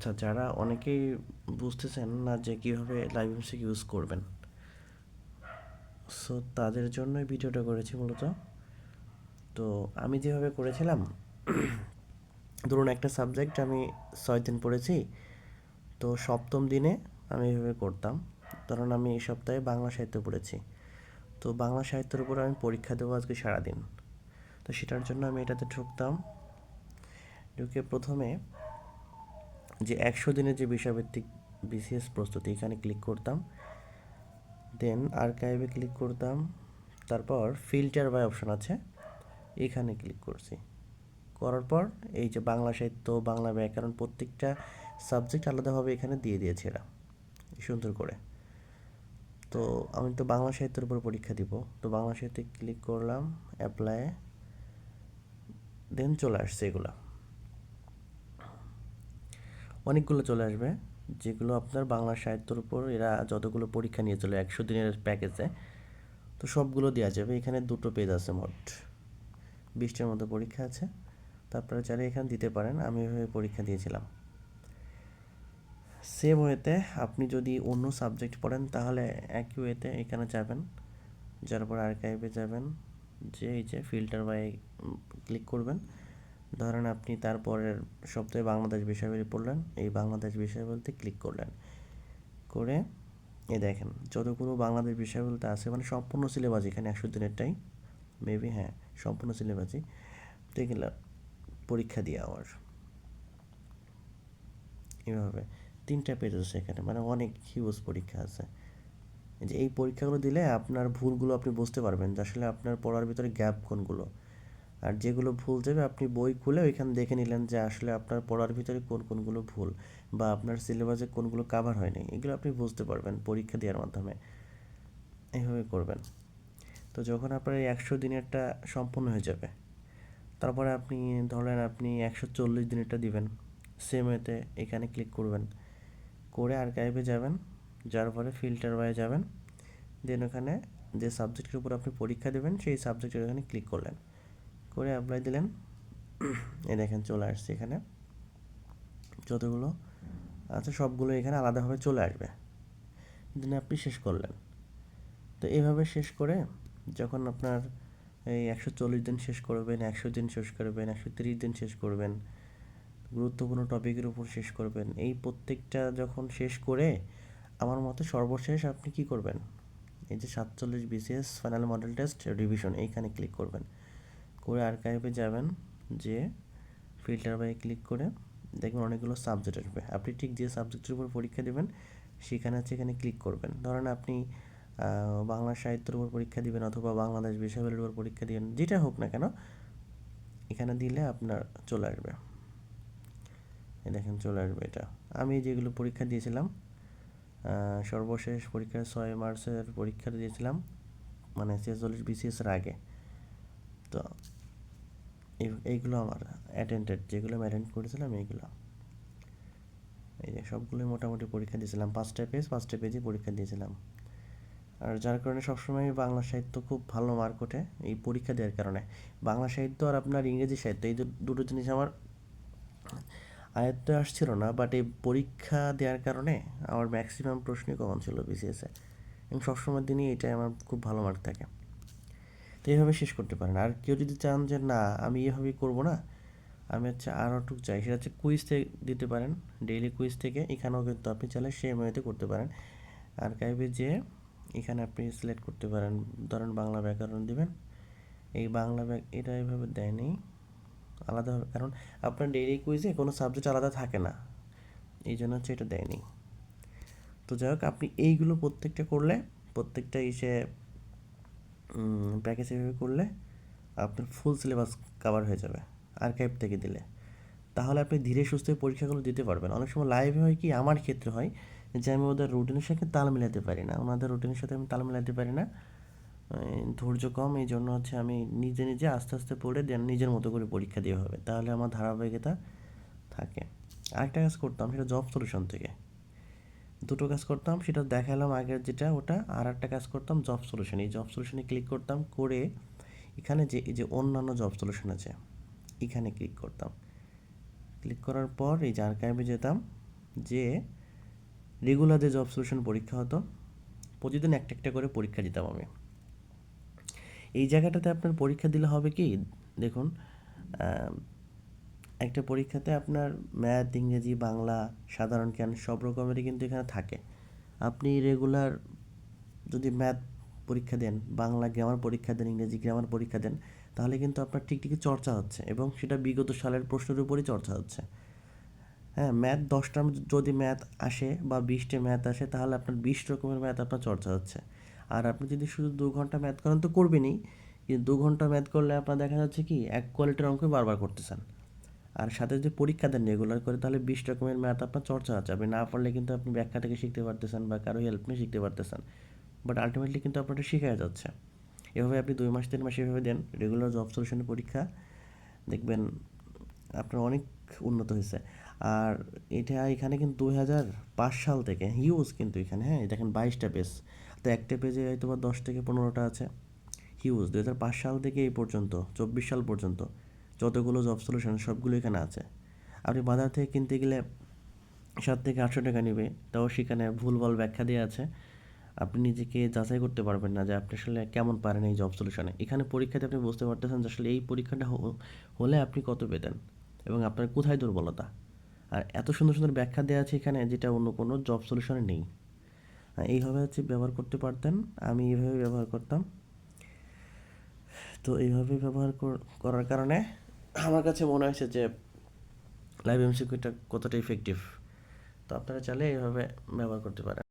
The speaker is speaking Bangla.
আচ্ছা যারা অনেকেই বুঝতেছেন না যে কীভাবে লাইভ মিউজিক ইউজ করবেন। সো তাদের জন্যই ভিডিওটা করেছি মূলত। তো আমি যেভাবে করেছিলাম, ধরুন একটা সাবজেক্ট আমি ছয় দিন পড়েছি, তো সপ্তম দিনে আমি এভাবে করতাম। ধরুন আমি এই সপ্তাহে বাংলা সাহিত্য পড়েছি, তো বাংলা সাহিত্যের উপর আমি পরীক্ষা দেবো আজকে সারাদিন। তো সেটার জন্য আমি এটাতে ঢুকতাম। ঢুকে প্রথমে যে একশো দিনের যে বিষয়ভিত্তিক বিসিএস প্রস্তুতি, এখানে ক্লিক করতাম। দেন আর্কাইভে ক্লিক করতাম। তারপর ফিল্টার বাই অপশন আছে। এখানে ক্লিক করছি। করার পর এই যে বাংলা সাহিত্য, বাংলা ব্যাকরণ প্রত্যেকটা সাবজেক্ট আলাদাভাবে এখানে দিয়ে দিয়েছে এরা। সুন্দর করে। তো আমি তো বাংলা সাহিত্যের উপর পরীক্ষা দিব। তো বাংলা সাহিত্যে ক্লিক করলাম অ্যাপ্লাই দেন চলে আসছে এগুলো। অনেকগুলো চলে আসবে, যেগুলো আপনার বাংলা সাহিত্যের উপর এরা যতগুলো পরীক্ষা নিয়ে চলে, একশো দিনের প্যাকেজে তো সবগুলো দেওয়া যাবে। এখানে দুটো পেজ আছে মোট। বিশটার মতো পরীক্ষা আছে। তারপরে চাইলে এখানে দিতে পারেন, আমি এভাবে পরীক্ষা দিয়েছিলাম। সেম ওয়েতে আপনি যদি অন্য সাবজেক্ট পড়েন, তাহলে একই ওয়েতে এখানে যাবেন। যার পর আর্কাইভে যাবেন। যে এই যে ফিল্টার বাই ক্লিক করবেন। ধরেন আপনি তারপরের সপ্তাহে বাংলাদেশ বিষয়গুলি পড়লেন, এই বাংলাদেশ বিষয় বলতে ক্লিক করলেন। করে এ দেখেন, যতগুলো বাংলাদেশ বিষয় বলতে আছে মানে সম্পূর্ণ সিলেবাস এখানে একশো দিনেরটাই মেবি হ্যাঁ সম্পূর্ণ সিলেবাসই এগুলো পরীক্ষা দিয়ে আমার এভাবে তিনটা পেজ আছে এখানে মানে অনেক হিউজ পরীক্ষা আছে। যে এই পরীক্ষাগুলো দিলে আপনার ভুলগুলো আপনি বুঝতে পারবেন যে আসলে আপনার পড়ার ভিতরে গ্যাপ কোনগুলো। আর যেগুলো ভুল যাবে আপনি বই খুলে ওইখানে দেখে নিলেন যে আসলে আপনার পড়ার ভিতরে কোন কোনগুলো ভুল বা আপনার সিলেবাসে কোনগুলো কাভার হয়নি। এগুলো আপনি বুঝতে পারবেন পরীক্ষা দেওয়ার মাধ্যমে। এইভাবে করবেন। তো যখন আপনার এই একশো দিনেরটা সম্পূর্ণ হয়ে যাবে, তারপরে আপনি ধরেন আপনি একশো চল্লিশ দিনেরটা দিবেন। সেম ওয়েতে এখানে ক্লিক করবেন। করে আর্কাইভে যাবেন, যার পরে ফিল্টার বাই যাবেন। দেন ওখানে যে সাবজেক্টের উপর আপনি পরীক্ষা দেবেন, সেই সাবজেক্টের ওখানে ক্লিক করলেন। করে অ্যাপ্লাই দিলেন এই দেখেন চলে আসছে এখানে। যতগুলো আচ্ছা সবগুলো এখানে আলাদাভাবে চলে আসবে। দিনে আপনি শেষ করলেন। তো এইভাবে শেষ করে যখন আপনার এই একশো চল্লিশ দিন শেষ করবেন, একশো দিন শেষ করবেন, একশো তিরিশ দিন শেষ করবেন, গুরুত্বপূর্ণ টপিকের উপর শেষ করবেন, এই প্রত্যেকটা যখন শেষ করে আমার মতে সর্বশেষ আপনি কি করবেন? এই যে সাতচল্লিশ BCS final model test revision এইখানে ক্লিক করবেন। করে আর্কাইভে যাবেন যে ফিল্টার বাই ক্লিক করে দেখবেন অনেকগুলো সাবজেক্ট আসবে। আপনি ঠিক যে সাবজেক্টের উপর পরীক্ষা দেবেন, সেখানে আছে এখানে ক্লিক করবেন। ধরেন আপনি বাংলা সাহিত্যের উপর পরীক্ষা দিবেন অথবা বাংলাদেশ বিষয়গুলির উপর পরীক্ষা দিবেন, যেটা হোক না কেন, এখানে দিলে আপনার চলে আসবে। দেখেন চলে আসবে এটা। আমি যেগুলো পরীক্ষা দিয়েছিলাম সর্বশেষ পরীক্ষা ছয় মার্চের পরীক্ষা দিয়েছিলাম মানে ছেচল্লিশ বিসিএসের আগে। তো এইগুলো আমার অ্যাটেন্ডেড যেগুলো আমি অ্যাটেন্ড করেছিলাম, এইগুলো। এই যে সবগুলোই মোটামুটি পরীক্ষা দিয়েছিলাম। পাঁচটা পেজ পাঁচটা পেজই পরীক্ষা দিয়েছিলাম। আর যার কারণে সবসময় বাংলা সাহিত্য খুব ভালো মার্ক ওঠে এই পরীক্ষা দেওয়ার কারণে। বাংলা সাহিত্য আর আপনার ইংরেজি সাহিত্য, এই দুটো জিনিস আমার আয়ত্তে আসছিল না বাট এই পরীক্ষা দেওয়ার কারণে আমার ম্যাক্সিমাম প্রশ্নই কমন ছিল বিসিএসে এবং সবসময় দিনই এটাই আমার খুব ভালো মার্ক থাকে। তো এইভাবে শেষ করতে পারেন। আর কেউ যদি চান যে, না, আমি এভাবেই করব না। আমি হচ্ছে আরও টুক চাই। সেটা হচ্ছে কুইজ থেকে দিতে পারেন ডেইলি কুইজ থেকে। এখানেও কিন্তু আপনি চাইলে সেম ওয়েতে করতে পারেন। আর কাইবে যে এখানে আপনি সিলেক্ট করতে পারেন। ধরেন বাংলা ব্যাকরণ দিবেন। এই বাংলা ব্যাক, এটা এইভাবে দেয়নি। আলাদাভাবে কারণ আপনার ডেইলি কুইজে কোনো সাবজেক্ট আলাদা থাকে না। এই জন্য হচ্ছে এটা দেয়নি। তো যাই হোক, আপনি এইগুলো প্রত্যেকটা করলে, প্রত্যেকটা ইসে প্যাকেজ এভাবে করলে আপনার ফুল সিলেবাস কাভার হয়ে যাবে আর্কাইভ থেকে দিলে। তাহলে আপনি ধীরে সুস্থ পরীক্ষাগুলো দিতে পারবেন। অনেক সময় লাইভে হয় কি, আমার ক্ষেত্রে হয় যে আমি ওদের রুটিনের সাথে তাল মিলাতে পারি না। ওনাদের রুটিনের সাথে আমি তাল মিলাতে পারি না। ধৈর্য কম এই জন্য হচ্ছে আমি নিজে নিজে আস্তে আস্তে পড়ে দেন নিজের মতো করে পরীক্ষা দিয়ে হবে। তাহলে আমার ধারাবাহিকতা থাকে। আরেকটা কাজ করতাম, সেটা জব সলিউশন থেকে। দুটো কাজ করতাম, সেটা দেখালাম আগের যেটা, ওটা আর একটা কাজ করতাম জব সলিউশন এই জব সলিউশনে ক্লিক করতাম, করে এখানে যে, এই যে অন্যান্য জব সলিউশন আছে, এখানে ক্লিক করতাম। ক্লিক করার পর এই যে আর্কাইভে যেতাম, যে রেগুলার যে জব সলিউশন পরীক্ষা হতো, প্রতিদিন একটা একটা করে পরীক্ষা দিতাম আমি। এই জায়গাটাতে আপনার পরীক্ষা দিলে হবে কি? দেখুন একটা পরীক্ষাতে আপনার ম্যাথ, ইংরেজি, বাংলা, সাধারণ জ্ঞান সব রকমেরই কিন্তু এখানে থাকে। আপনি রেগুলার যদি ম্যাথ পরীক্ষা দেন, বাংলা গ্রামার পরীক্ষা দেন, ইংরেজি গ্রামার পরীক্ষা দেন, তাহলে কিন্তু আপনার টিকটিকি চর্চা হচ্ছে এবং সেটা বিগত সালের প্রশ্নের উপরই চর্চা হচ্ছে। হ্যাঁ ম্যাথ দশটার যদি ম্যাথ আসে বা বিশটা ম্যাথ আসে, তাহলে আপনার বিশ রকমের ম্যাথ আপনার চর্চা হচ্ছে। আর আপনি যদি শুধু দু ঘণ্টা ম্যাথ করেন তো করবেনই, কিন্তু দু ঘণ্টা ম্যাথ করলে আপনার দেখা যাচ্ছে কি, এক কোয়ালিটির অঙ্ক বারবার করতেছেন। আর সাথে যদি পরীক্ষা দেন রেগুলার করে, তাহলে বিশ রকমের ম্যাথ আপনার চর্চা হচ্ছে আপনি না পারলে কিন্তু আপনি ব্যাখ্যা থেকে শিখতে পারতেছেন বা কারও হেল্প নিয়ে শিখতে পারতেছেন। বাট আলটিমেটলি কিন্তু আপনারটা শেখা যাচ্ছে। এভাবে আপনি দুই মাস, তিন মাস এভাবে দেন রেগুলার জব সলিউশনের পরীক্ষা, দেখবেন আপনার অনেক উন্নত হয়েছে। আর এটা এখানে কিন্তু দুই হাজার পাঁচ সাল থেকে হিউজ কিন্তু এখানে হ্যাঁ দেখেন বাইশটা পেজ তো একটা পেজে হয়তো বা দশ থেকে পনেরোটা আছে হিউজ দুই হাজার পাঁচ সাল থেকে এই পর্যন্ত, চব্বিশ সাল পর্যন্ত। যতগুলো জব সলিউশন সবগুলো এখানে আছে। আপনি বাজার থেকে কিনতে গেলে সাত থেকে আটশো টাকা নেবে, তাও সেখানে ভুলভাল ব্যাখ্যা দেওয়া আছে। আপনি নিজেকে যাচাই করতে পারবেন না যে আপনি আসলে কেমন পারেন এই জব সলিউশনে এখানে পরীক্ষাতে আপনি বুঝতে পারতেছেন যে আসলে এই পরীক্ষাটা হলে আপনি কত পেতেন এবং আপনার কোথায় দুর্বলতা। আর এত সুন্দর সুন্দর ব্যাখ্যা দেওয়া আছে এখানে যেটা অন্য কোনো জব সলিউশনে নেই। এইভাবে হচ্ছে ব্যবহার করতে পারতেন, আমি এইভাবে ব্যবহার করতাম। তো এইভাবে ব্যবহার কর- করার কারণে আমার কাছে মনে হয়েছে যে লাইভ এমসিকিউটা কতটা ইফেক্টিভ তো আপনারা চাইলে এইভাবে ব্যবহার করতে পারেন।